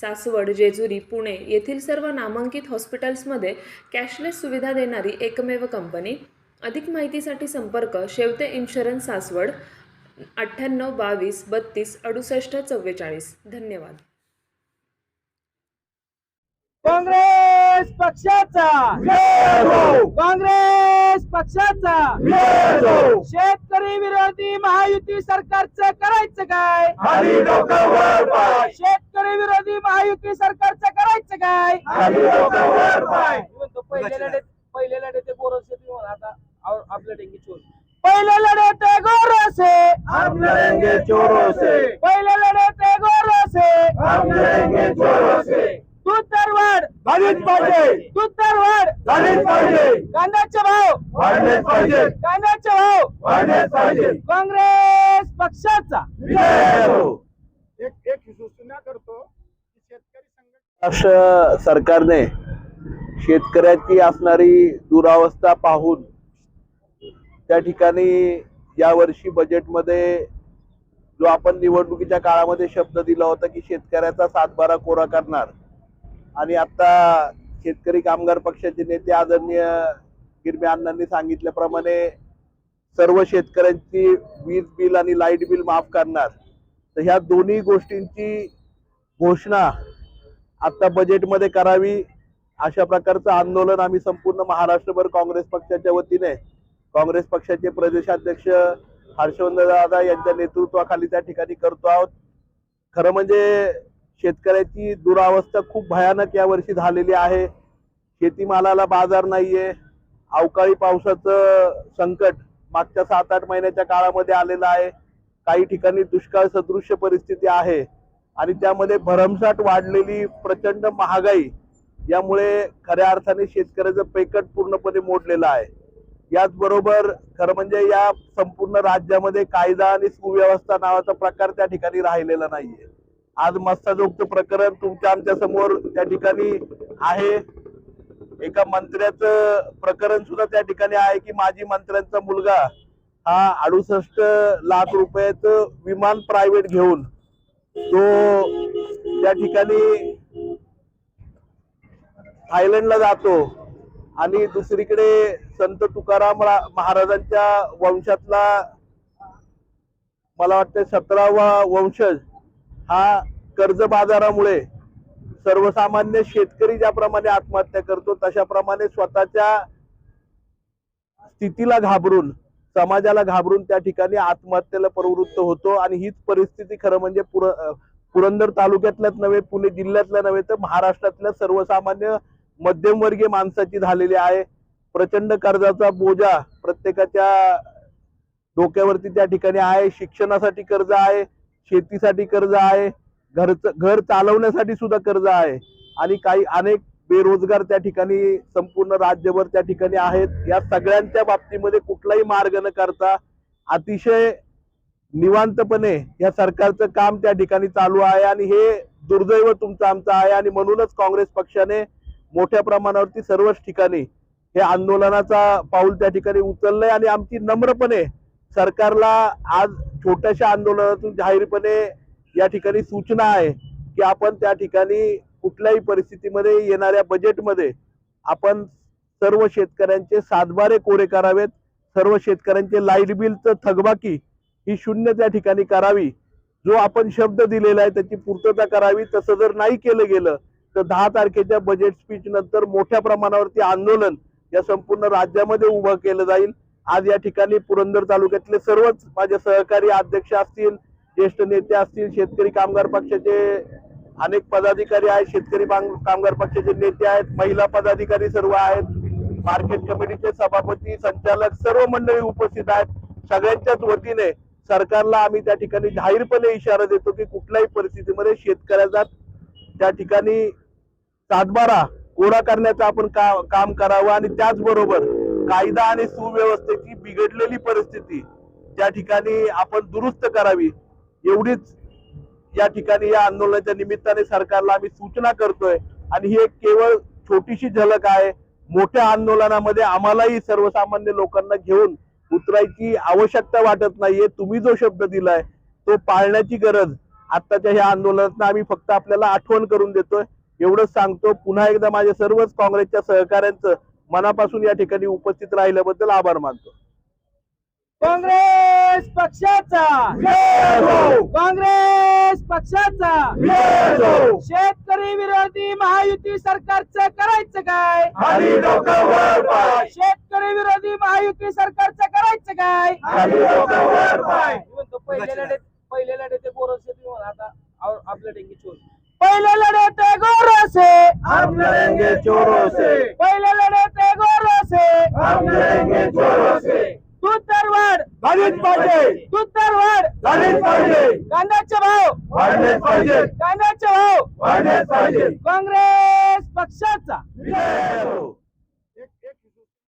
सासवड जेजुरी पुणे येथील सर्व नामांकित हॉस्पिटल्समध्ये कॅशलेस सुविधा देणारी एकमेव कंपनी. अधिक माहितीसाठी संपर्क शेवते इन्शुरन्स सासवड अठ्ठ्याण्णव बावीस बत्तीस अडुसष्ट चव्वेचाळीस. धन्यवाद. काँग्रेस पक्षाचा. काँग्रेस पक्षाचा. शेतकरी विरोधी महायुती सरकारचं करायचं काय? पाय. शेतकरी विरोधी महायुती सरकारचं करायचं काय? पहिले लढे पहिले लढे ते गोरसे तुम्ही आता आपल्या डेंगी चोर. पहिले लढे ते गोरसे हम लड़ेंगे चोरों से पहिले लढे ते गोरसे हम लड़ेंगे चोरों से तू तर वाढ झालीच पाहिजे. तू तर वाढ झालीच पाहिजे. कांद्याचे भाव. वाढलेच पाहिजे. कांद्याचे भाव. वाढलेच पाहिजे. काँग्रेस पक्षाचा. विजय हो. एक एक सूचना करतो की शेतकरी संघटना सरकारने शेतकऱ्याची असणारी दुरावस्था पाहून त्या ठिकाणी यावर्षी बजेटमध्ये जो आपण निवडणुकीच्या काळामध्ये शब्द दिला होता की शेतकऱ्याचा सातबारा कोरा करणार आणि आता शेतकरी कामगार पक्षाचे नेते आदरणीय गिरमे अण्णांनी सांगितल्याप्रमाणे सर्व शेतकऱ्यांची वीज बिल आणि लाइट बिल माफ करणार. तर ह्या दोन्ही गोष्टींची घोषणा आता बजेटमध्ये करावी अशा प्रकारचं आंदोलन आम्ही संपूर्ण महाराष्ट्रभर काँग्रेस पक्षाच्या वतीने काँग्रेस पक्षाचे प्रदेशाध्यक्ष हर्षवर्धन दादा यांच्या नेतृत्वाखाली त्या ठिकाणी करतो आहोत. खरं म्हणजे शेतकऱ्याची दुरावस्था खूप भयानक यावर्षी झालेली आहे. शेतीमालाला बाजार नाहीये. अवकाळी पावसाचं संकट मागच्या सात आठ महिन्याच्या काळामध्ये आलेलं आहे. काही ठिकाणी दुष्काळ सदृश्य परिस्थिती आहे आणि त्यामध्ये भरमसाठ वाढलेली प्रचंड महागाई यामुळे खऱ्या अर्थाने शेतकऱ्याचं पैकट पूर्णपणे मोडलेलं आहे. याचबरोबर खरं म्हणजे या संपूर्ण राज्यामध्ये कायदा आणि सुव्यवस्था नावाचा प्रकार त्या ठिकाणी राहिलेला नाहीये. आज मस्ताजोगचं प्रकरण तुमच्या आमच्यासमोर त्या ठिकाणी आहे. एका मंत्र्याचं प्रकरण सुद्धा त्या ठिकाणी आहे की माजी मंत्र्यांचा मुलगा हा अडुसष्ट लाख रुपयाचं विमान प्रायव्हेट घेऊन तो त्या ठिकाणी थायलंडला जातो आणि दुसरीकडे संत तुकाराम महाराजांच्या वंशातला मला वाटतं सतरावा वंशज हा कर्ज बाजारामुळे सर्वसामान्य शेतकरी ज्याप्रमाणे आत्महत्या करतो तशाप्रमाणे स्वतःच्या स्थितीला घाबरून समाजाला घाबरून त्या ठिकाणी आत्महत्येला प्रवृत्त होतो आणि हीच परिस्थिती खरं म्हणजे पुर पुरंदर तालुक्यातल्याच नव्हे पुणे जिल्ह्यातल्या नव्हे तर महाराष्ट्रातल्या सर्वसामान्य मध्यमवर्गीय माणसाची झालेली आहे. प्रचंड कर्जाचा बोजा प्रत्येकाच्या डोक्यावरती त्या ठिकाणी आहे. शिक्षणासाठी कर्ज आहे शेतीसाठी कर्ज आहे घरच घर चालवण्यासाठी सुद्धा कर्ज आहे. आणि काही अनेक बेरोजगार त्या ठिकाणी संपूर्ण राज्यभर त्या ठिकाणी आहेत. या सगळ्यांच्या बाबतीमध्ये कुठलाही मार्ग न करता अतिशय निवांतपणे या सरकारचं काम त्या ठिकाणी चालू आहे आणि हे दुर्दैव तुमचं आमचं आहे आणि म्हणूनच काँग्रेस पक्षाने मोठ्या प्रमाणावरती सर्वच ठिकाणी हे आंदोलनाचा पाऊल त्या ठिकाणी उचललंय आणि आमची नम्रपणे सरकारला आज छोट्याशा आंदोलनातून जाहीरपणे या ठिकाणी सूचना आहे की आपण त्या ठिकाणी कुठल्याही परिस्थितीमध्ये येणाऱ्या बजेटमध्ये आपण सर्व शेतकऱ्यांचे सातबारे कोरे करावेत सर्व शेतकऱ्यांचे लाइट बिलचं थकबाकी ही शून्य त्या ठिकाणी करावी. जो आपण शब्द दिलेला आहे त्याची पूर्तता करावी. तसं जर नाही केलं गेलं तर दहा तारखेच्या बजेट स्पीच नंतर मोठ्या प्रमाणावरती आंदोलन या संपूर्ण राज्यामध्ये उभं केलं जाईल. आज या ठिकाणी पुरंदर तालुक्यातले सर्वच माझे सहकारी अध्यक्ष असतील ज्येष्ठ नेते असतील शेतकरी कामगार पक्षाचे अनेक पदाधिकारी आहेत शेतकरी कामगार पक्षाचे नेते आहेत महिला पदाधिकारी सर्व आहेत मार्केट कमिटीचे सभापती संचालक सर्व मंडळी उपस्थित आहेत. सगळ्यांच्याच वतीने सरकारला आम्ही त्या ठिकाणी जाहीरपणे इशारा देतो की कुठल्याही परिस्थितीमध्ये शेतकऱ्याचा त्या ठिकाणी सातबारा गोळा करण्याचं आपण का, काम करावं आणि त्याचबरोबर कायदा आणि सुव्यवस्थेची बिघडलेली परिस्थिती त्या ठिकाणी आपण दुरुस्त करावी एवढीच या ठिकाणी या आंदोलनाच्या निमित्ताने सरकारला आम्ही सूचना करतोय. आणि ही एक केवळ छोटीशी झलक आहे. मोठ्या आंदोलनामध्ये आम्हालाही सर्वसामान्य लोकांना घेऊन उतरायची आवश्यकता वाटत नाहीये. तुम्ही जो शब्द दिलाय तो पाळण्याची गरज. आत्ताच्या ह्या आंदोलनात आम्ही फक्त आपल्याला आठवण करून देतोय. एवढंच सांगतो पुन्हा एकदा माझ्या सर्वच काँग्रेसच्या सहकाऱ्यांचं मनापासून या ठिकाणी उपस्थित राहिल्याबद्दल आभार मानतो. काँग्रेस पक्षाचा. काँग्रेस पक्षाचा. शेतकरी विरोधी महायुती सरकारचं करायचं काय? शेतकरी विरोधी महायुती सरकारचं करायचं काय? पहिले लढे पहिले लढे ते गोरस म्हणून आता आव- आपल्या डेंगी चोर. पहिले लढे ते गोरस हम लड़ेंगे चोरों से पहिले लढे ते गोरस हम लड़ेंगे चोरों से दूध दरवाढ झालीच पाहिजे दूध दरवाढ झालीच पाहिजे कांद्याचे भाव वाढलेच पाहिजे कांद्याचे भाव वाढलेच पाहिजे काँग्रेस पक्षाचा. विजय हो.